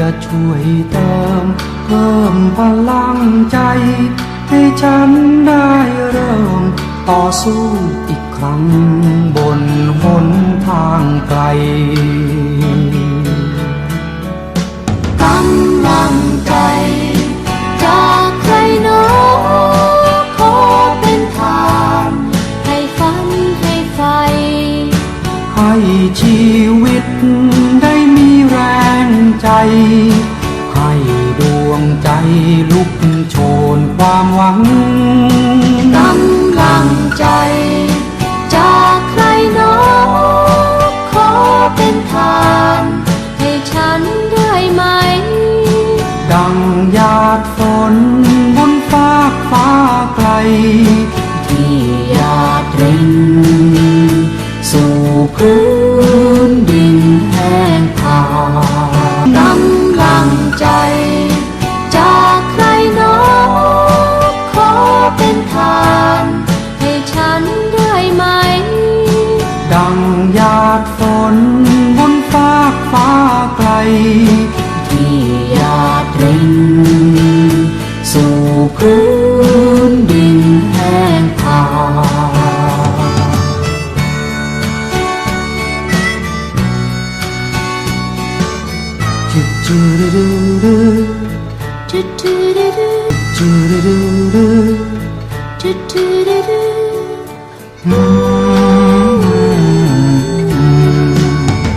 จะช่วยเติม เพิ่มพลังใจ ให้ฉันได้เริ่ม ต่อสู้อีกครั้งบนหนทางไกลกำลังใจจากใครหนอขอเป็นทานให้ฝันให้ไฟ ให้ชีวิตได้มีแรง ใจ ให้ดวงใจลุกโชนความหวังกำลังใจ จากใครหนอขอเป็นทาน ให้ฉันได้ไหม ดังหยาดฝนบนฟากฟ้าไกล ที่หยาดรินสู่พื้นดินแห้งผา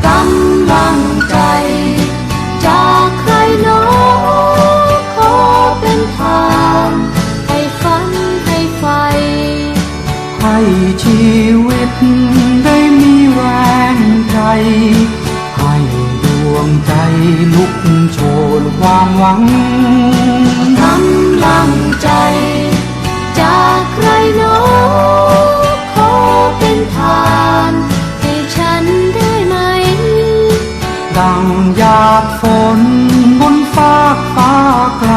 กำลังใจ จากใครหนอขอเป็นทานให้ฝันให้ไฟ ให้ชีวิ ความหวังกำลังใจ จากใครหนอขอเป็นทานให้ฉันได้ไหม ดังหยาดฝนบนฟากฟ้าไกล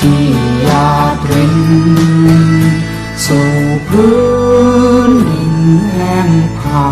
ที่หยาดรินสู่พื้นดินแห้งผา